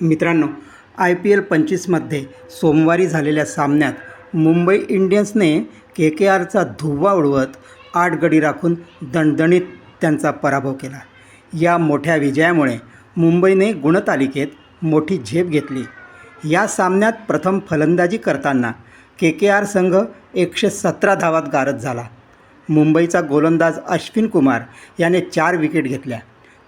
मित्रांनो I P L पंचवीसमध्ये सोमवारी झालेल्या सामन्यात मुंबई इंडियन्सने के के आरचा धुव्वा उडवत आठ गडी राखून दणदणीत त्यांचा पराभव केला. या मोठ्या विजयामुळे मुंबईने गुणतालिकेत मोठी झेप घेतली. या सामन्यात प्रथम फलंदाजी करताना के के आर संघ एकशे सतरा धावात गारद झाला. मुंबईचा गोलंदाज अश्विन कुमार याने चार विकेट घेतल्या.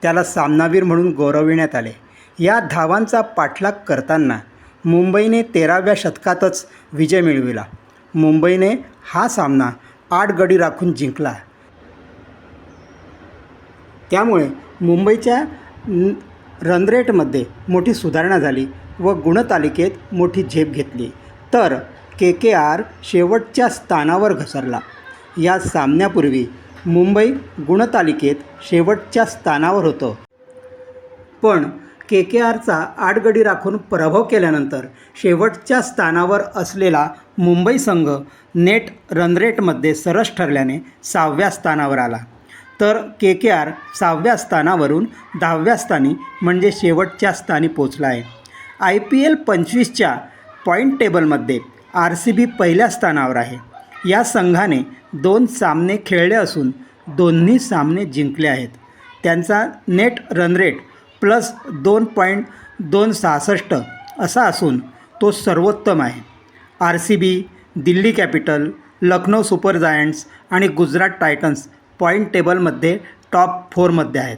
त्याला सामनावीर म्हणून गौरविण्यात आले. या धावांचा पाठलाग करताना मुंबईने तेराव्या शतकातच विजय मिळविला. मुंबईने हा सामना आठ गडी राखून जिंकला. त्यामुळे मुंबईच्या रनरेटमध्ये मोठी सुधारणा झाली व गुणतालिकेत मोठी झेप घेतली. तर के के आर शेवटच्या स्थानावर घसरला. या सामन्यापूर्वी मुंबई गुणतालिकेत शेवटच्या स्थानावर होतं. पण के के आरचा आठ गडी राखून पराभव केल्यानंतर शेवटच्या स्थानावर असलेला मुंबई संघ नेट रनरेटमध्ये सरस ठरल्याने सहाव्या स्थानावर आला. तर के के आर सहाव्या स्थानावरून दहाव्या स्थानी म्हणजे शेवटच्या स्थानी पोचला आहे. आय पी एल पंचवीसच्या पॉईंट टेबलमध्ये आर सी बी पहिल्या स्थानावर आहे. या संघाने दोन सामने खेळले असून दोन्ही सामने जिंकले आहेत. त्यांचा नेट रनरेट प्लस दोन पॉईंट दोन सहासष्ट असा असून तो सर्वोत्तम आहे. R C B Delhi capital Lucknow super giants आणि गुजरात टायटन्स पॉईंट टेबलमध्ये टॉप फोरमध्ये आहेत.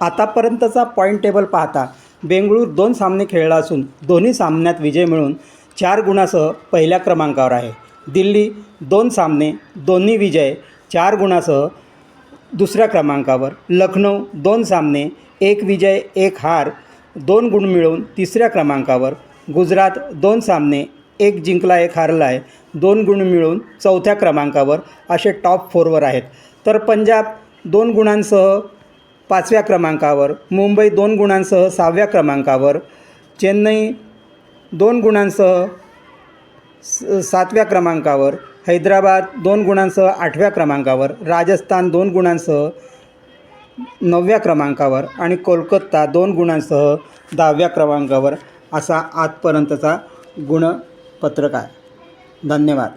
आतापर्यंतचा पॉईंट टेबल पाहता बेंगळूर दोन सामने खेळला असून दोन्ही सामन्यात विजय मिळून चार गुणासह पहिल्या क्रमांकावर आहे. दिल्ली दोन सामने दोन्ही विजय चार गुणासह दुसऱ्या क्रमांकावर. लखनौ दोन सामने एक विजय एक हार दोन गुण मिळवून तिसऱ्या क्रमांकावर गुजरात दोन सामने एक जिंकला एक हारला आहे दोन गुण मिळून चौथ्या क्रमांकावर असे टॉप फोरवर आहेत. तर पंजाब दोन गुणांसह पाचव्या क्रमांकावर मुंबई दोन गुणांसह सहाव्या क्रमांकावर चेन्नई दोन गुणांसह स सातव्या क्रमांकावर हैदराबाद दोन गुणांसह आठव्या क्रमांकावर राजस्थान दोन गुणांसह नवव्या क्रमांकावर आणि कोलकाता दोन गुणांसह दहाव्या क्रमांकावर असा आजपर्यंतचा गुणपत्रक आहे. धन्यवाद.